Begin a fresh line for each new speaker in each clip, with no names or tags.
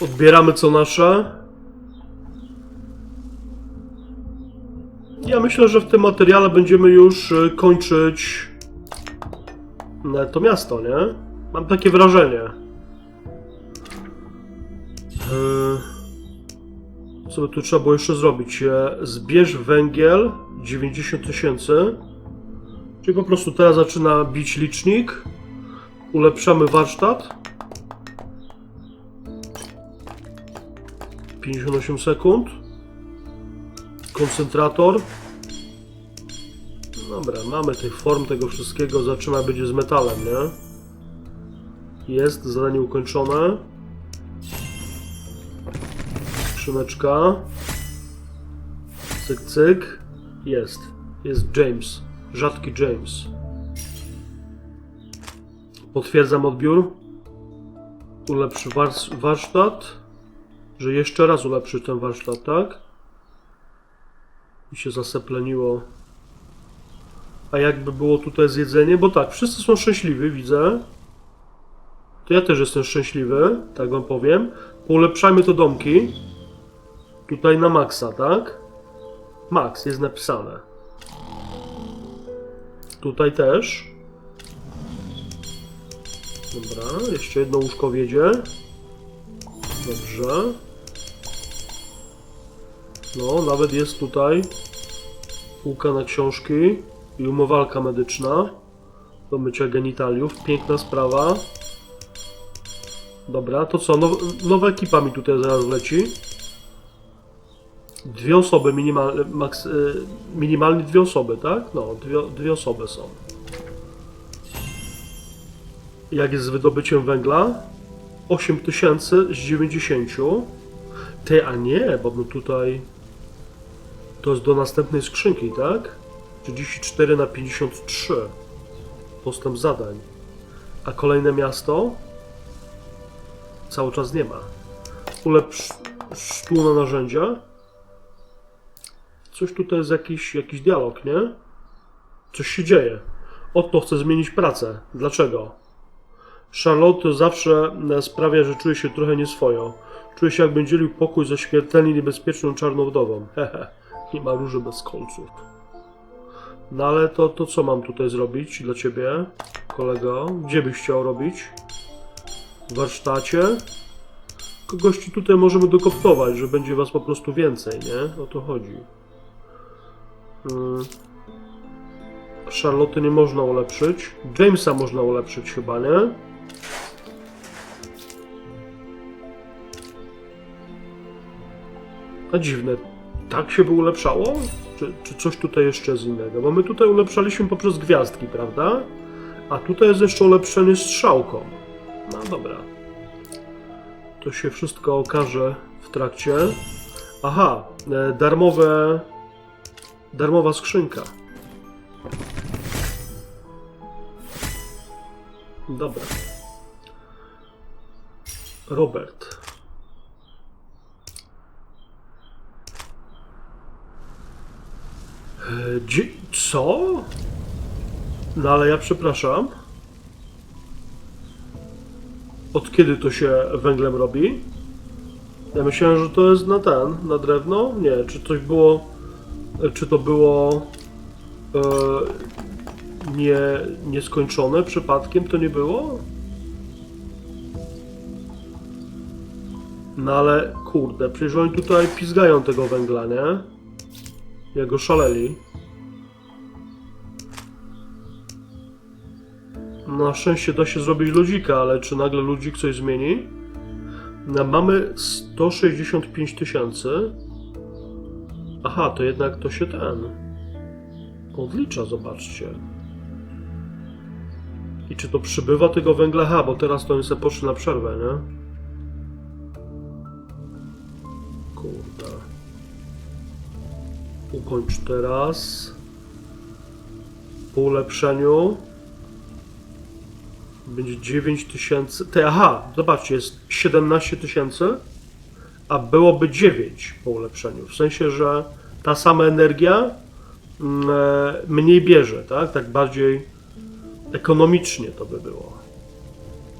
Odbieramy co nasze. Ja myślę, że w tym materiale będziemy już y, kończyć e, to miasto, nie? Mam takie wrażenie. Yy, Co by tu trzeba było jeszcze zrobić? Zbierz węgiel 90 tysięcy. Czyli po prostu teraz zaczyna bić licznik. Ulepszamy warsztat. 58 sekund. Koncentrator. Dobra, mamy tych form tego wszystkiego. Zaczyna będzie z metalem, nie? Jest, zadanie ukończone. Skrzyneczka. Cyk, cyk. Jest. Jest James. Rzadki James. Potwierdzam odbiór. Ulepszy wars- warsztat. Że jeszcze raz ulepszy ten warsztat, tak? I się zasepleniło. A jakby było tutaj z jedzeniem? Bo tak, wszyscy są szczęśliwi, widzę. To ja też jestem szczęśliwy, tak wam powiem. Poulepszajmy to domki. Tutaj na maksa, tak? Max jest napisane. Tutaj też. Dobra, jeszcze jedno łóżko wiedzie. Dobrze. No, nawet jest tutaj półka na książki i umywalka medyczna do mycia genitaliów. Piękna sprawa. Dobra, to co? Now, nowa ekipa mi tutaj zaraz leci. Dwie osoby, minimal, maks, y, minimalnie dwie osoby, tak? No, dwie, dwie osoby są. Jak jest z wydobyciem węgla? 8000 z 90. Ty, a nie, bo no tutaj to jest do następnej skrzynki, tak? 34 na 53. Postęp zadań. A kolejne miasto? Cały czas nie ma. Ulepsz sztu na narzędzia. Coś tutaj jest jakiś, jakiś dialog, nie? Coś się dzieje. Otto chce zmienić pracę. Dlaczego? Charlotte zawsze e, sprawia, że czuje się trochę nieswojo. Czuje się jakby dzielił pokój ze śmiertelnie niebezpieczną czarną wdową. Hehe, nie ma róży bez końców. No ale to, to co mam tutaj zrobić dla ciebie, kolego? Gdzie byś chciał robić? W warsztacie? Kogoś tutaj możemy dokoptować, że będzie was po prostu więcej, nie? O to chodzi. Mm. Charlotte nie można ulepszyć. Jamesa można ulepszyć chyba, nie? A dziwne, tak się by ulepszało? Czy, czy coś tutaj jeszcze jest innego? Bo my tutaj ulepszaliśmy poprzez gwiazdki, prawda? A tutaj jest jeszcze ulepszenie strzałką. No dobra. To się wszystko okaże w trakcie. Aha, e, darmowe... Darmowa skrzynka. Dobra. Robert. Co? No ale ja przepraszam. Od kiedy to się węglem robi? Ja myślałem, że to jest na ten, na drewno? Nie, czy coś było. Czy to było. E, nie, nieskończone przypadkiem? To nie było? No ale kurde, przecież oni tutaj pizgają tego węgla, nie? Jak oszaleli. Na szczęście da się zrobić ludzika, ale czy nagle ludzik coś zmieni? No, mamy 165 tysięcy. Aha, to jednak to się ten odlicza, zobaczcie. I czy to przybywa tego węgla? Ha, bo teraz to oni sobie poszli na przerwę, nie? Ukończ teraz. Po ulepszeniu będzie 9 tysięcy. Te, aha, zobaczcie, jest 17 tysięcy, a byłoby 9 po ulepszeniu. W sensie, że ta sama energia mm, e, mniej bierze, tak? Tak bardziej ekonomicznie to by było.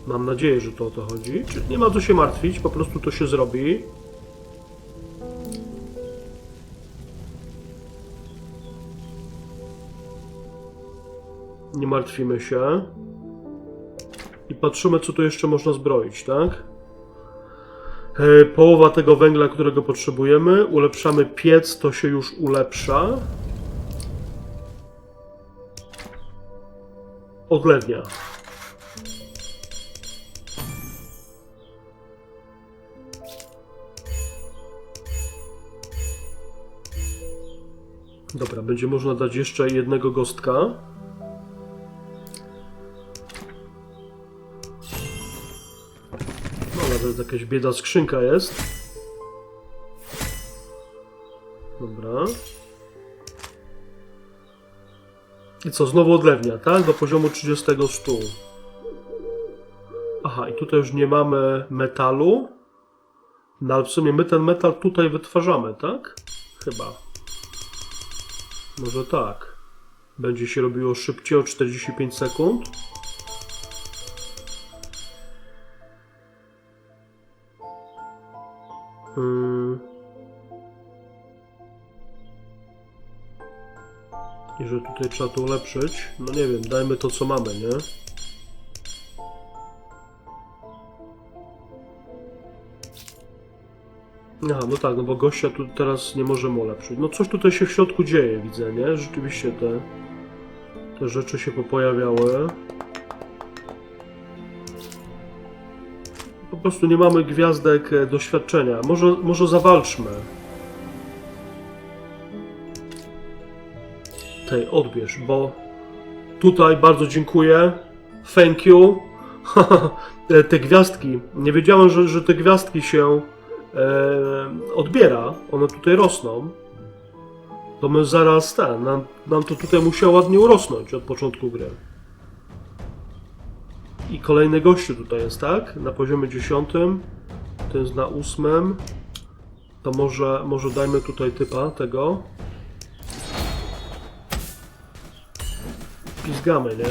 Mam nadzieję, że to o to chodzi. Nie ma co się martwić, po prostu to się zrobi. Nie martwimy się. I patrzymy, co tu jeszcze można zbroić, tak? E, Połowa tego węgla, którego potrzebujemy. Ulepszamy piec, to się już ulepsza. Odlewnia. Dobra, będzie można dać jeszcze jednego gostka. Nawet jakaś bieda skrzynka jest. Dobra. I co, znowu odlewnia, tak? Do poziomu 30 stół. Aha, i tutaj już nie mamy metalu. No ale w sumie my ten metal tutaj wytwarzamy, tak? Chyba. Może tak. Będzie się robiło szybciej o 45 sekund. I że tutaj trzeba to ulepszyć. No nie wiem, dajmy to co mamy, nie? Aha, no tak, no bo gościa tu teraz nie możemy ulepszyć. No coś tutaj się w środku dzieje, widzę, nie? Rzeczywiście te, te rzeczy się popojawiały. Po prostu nie mamy gwiazdek e, doświadczenia. Może, może zawalczmy. Tej, odbierz, bo tutaj bardzo dziękuję. Thank you. E, te gwiazdki. Nie wiedziałem, że, że te gwiazdki się e, odbiera. One tutaj rosną. To my zaraz ten. Nam, nam to tutaj musiało ładnie urosnąć od początku gry. I kolejny gościu tutaj jest, tak? Na poziomie 10. To jest na 8. To może, może dajmy tutaj typa tego. Pizgamy, nie?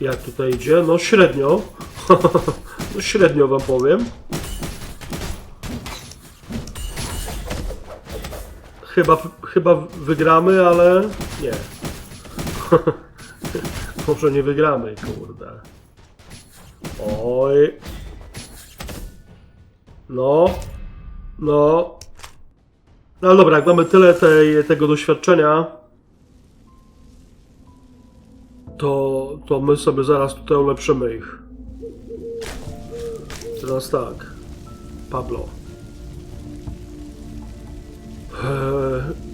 Jak tutaj idzie? No średnio. no średnio wam powiem. Chyba, chyba wygramy, ale nie. Może nie wygramy, kurde. Oj. No. No. No dobra, jak mamy tyle tej, tego doświadczenia, to, to my sobie zaraz tutaj ulepszymy ich. Teraz tak. Pablo.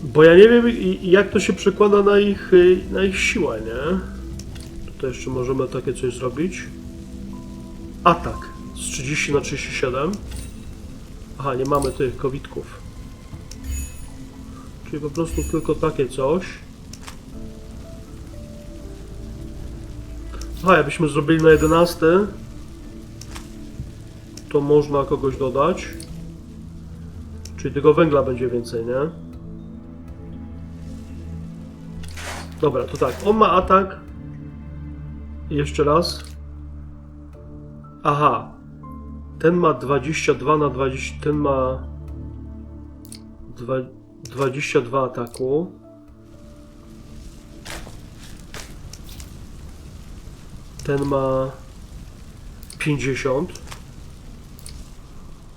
Bo ja nie wiem, jak to się przekłada na ich, y, na ich siłę, nie? Tutaj jeszcze możemy takie coś zrobić. Atak z 30 na 37. Aha, nie mamy tych kowitków. Czyli po prostu tylko takie coś. Aha, jakbyśmy zrobili na 11, to można kogoś dodać. Czyli tego węgla będzie więcej, nie? Dobra, to tak. On ma atak. Jeszcze raz. Aha. Ten ma 22 na 20. Ten ma. Dwa, 22 ataku. Ten ma 50.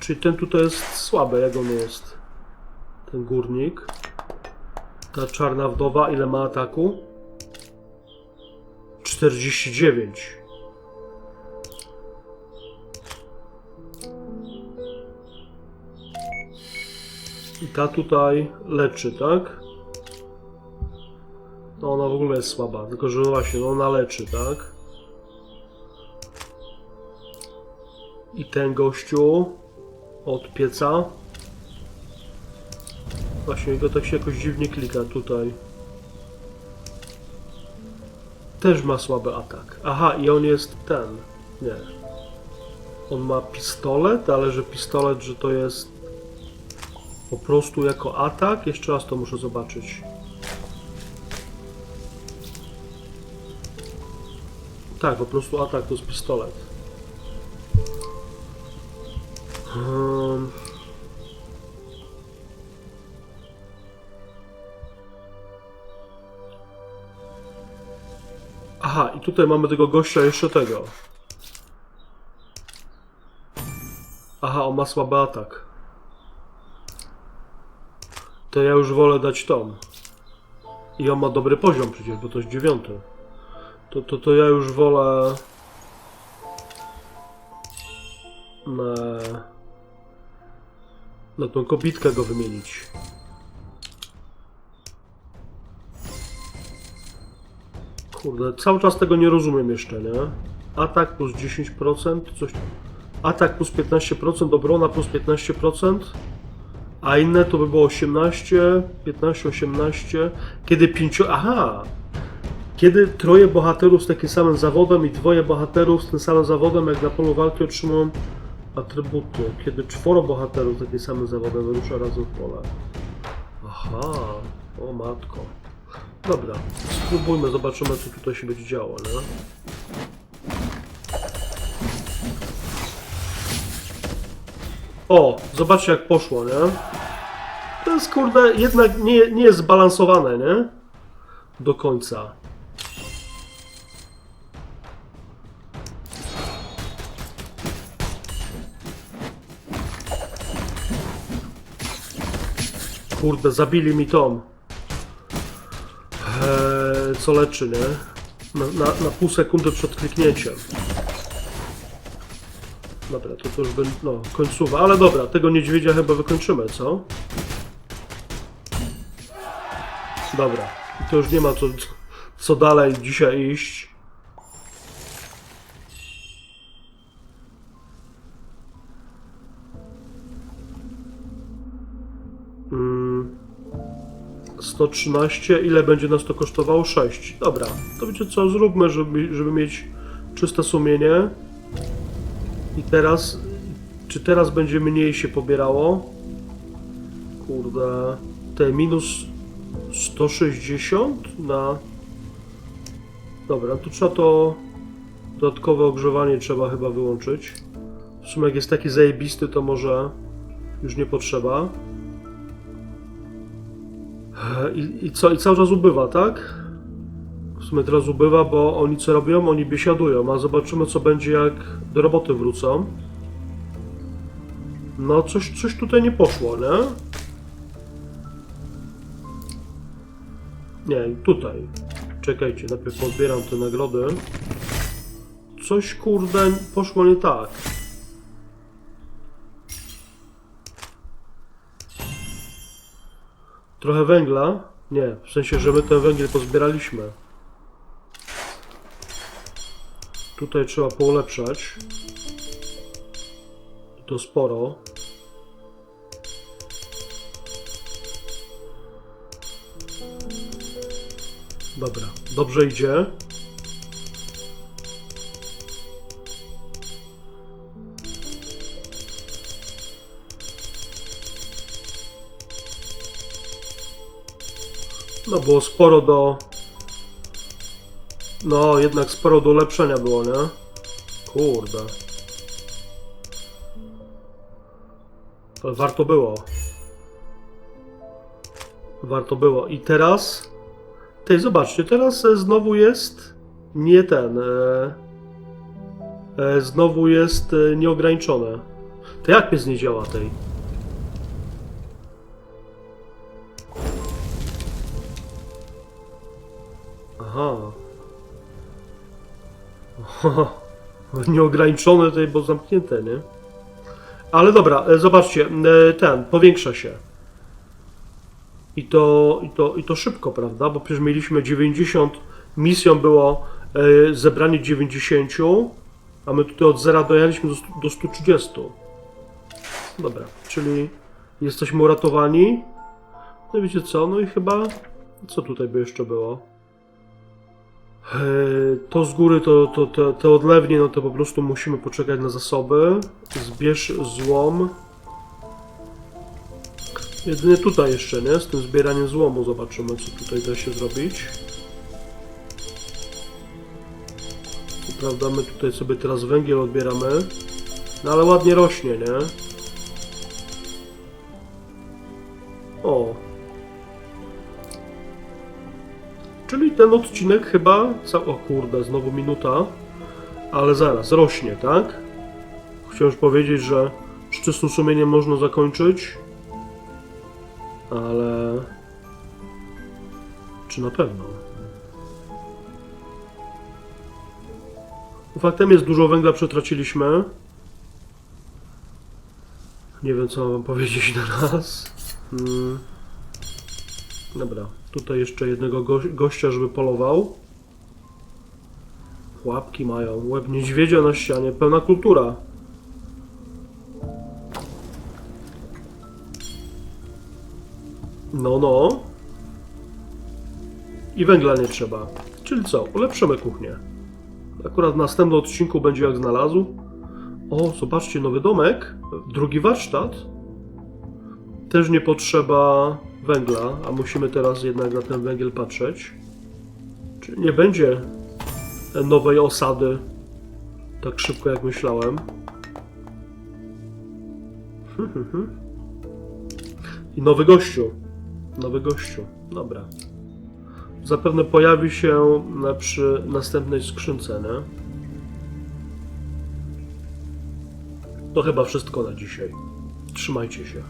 Czyli ten tutaj jest słaby, jak on jest. Ten górnik. Ta czarna wdowa, ile ma ataku? 49. I ta tutaj leczy, tak? No ona w ogóle jest słaba, tylko że właśnie, no ona leczy, tak? I ten gościu od pieca. Właśnie go tak się jakoś dziwnie klika tutaj. Też ma słaby atak. Aha, i on jest ten. Nie. On ma pistolet, ale że pistolet, że to jest po prostu jako atak. Jeszcze raz to muszę zobaczyć. Tak, po prostu atak to jest pistolet. Um. Aha, i tutaj mamy tego gościa jeszcze tego. Aha, on ma słaby atak. To ja już wolę dać tom. I on ma dobry poziom przecież, bo to jest dziewiąty. To, to, to ja już wolę na, na tą kobitkę go wymienić. Kurde, cały czas tego nie rozumiem jeszcze, nie? Atak plus 10%, coś... Atak plus 15%, obrona plus 15%, a inne to by było 18, 15, 18. Kiedy pięcio... Aha! Kiedy troje bohaterów z takim samym zawodem i dwoje bohaterów z tym samym zawodem, jak na polu walki otrzymują atrybuty. Kiedy czworo bohaterów z takim samym zawodem wyrusza razem w pole. Aha, o matko. Dobra, spróbujmy, zobaczymy co tutaj się będzie działo, nie? O, zobaczcie jak poszło, nie? To jest kurde, jednak nie, nie jest zbalansowane, nie? Do końca. Kurde, zabili mi tom. Eee, co leczy, nie? Na, na, na pół sekundy przed kliknięciem. Dobra, to, to już będzie, no, końcowa, ale dobra, tego niedźwiedzia chyba wykończymy, co? Dobra, to już nie ma co, co dalej dzisiaj iść. 113, ile będzie nas to kosztowało? 6. Dobra, to wiecie co, zróbmy, żeby, żeby mieć czyste sumienie. I teraz, czy teraz będzie mniej się pobierało? Kurde, te minus 160 na... Dobra, tu trzeba to dodatkowe ogrzewanie trzeba chyba wyłączyć. W sumie jak jest taki zajebisty, to może już nie potrzeba. I, I co? I cały czas ubywa, tak? W sumie teraz ubywa, bo oni co robią? Oni biesiadują, a zobaczymy co będzie jak do roboty wrócą. No coś, coś tutaj nie poszło, nie? Nie, tutaj. Czekajcie, najpierw pozbieram te nagrody. Coś kurde poszło nie tak. Trochę węgla? Nie, w sensie, że my ten węgiel pozbieraliśmy. Tutaj trzeba poulepszać. I To sporo. Dobra, dobrze idzie. No było sporo do... No, jednak sporo do ulepszenia było, nie? Kurde. Ale warto było. Warto było. I teraz... Tej, zobaczcie, teraz e, znowu jest nie ten. E, e, znowu jest e, nieograniczone. To jak pies nie działa tej? Nieograniczone tutaj, bo zamknięte, nie? Ale dobra, e, zobaczcie, e, ten, powiększa się. I to, i to, i to szybko, prawda? Bo przecież mieliśmy 90, misją było e, zebranie 90, a my tutaj od zera dojechaliśmy do, stu- do 130. Dobra, czyli jesteśmy uratowani. No wiecie co, no i chyba, co tutaj by jeszcze było? E, To z góry, to, to, te odlewnie, no to po prostu musimy poczekać na zasoby. Zbierz złom. Jedynie tutaj jeszcze, nie? Z tym zbieraniem złomu zobaczymy, co tutaj da się zrobić. prawda? My tutaj sobie teraz węgiel odbieramy. No ale ładnie rośnie, nie? O. Czyli ten odcinek chyba. Ca- o kurde, znowu minuta. Ale zaraz, rośnie, tak? Chciałem powiedzieć, że z czystym sumieniem można zakończyć. Ale. Czy na pewno? Faktem jest, dużo węgla przetraciliśmy. Nie wiem, co mam powiedzieć teraz. Hmm. Dobra, tutaj jeszcze jednego go gościa, żeby polował. Łapki mają, łeb niedźwiedzia na ścianie, pełna kultura. No, no. I węgla nie trzeba. Czyli co? Ulepszymy kuchnię. Akurat w następnym odcinku będzie jak znalazł. O, zobaczcie, nowy domek. Drugi warsztat. Też nie potrzeba węgla, a musimy teraz jednak na ten węgiel patrzeć. Czyli nie będzie nowej osady tak szybko jak myślałem. I nowy gościu. Nowy gościu. Dobra. Zapewne pojawi się przy następnej skrzynce, nie? To chyba wszystko na dzisiaj. Trzymajcie się.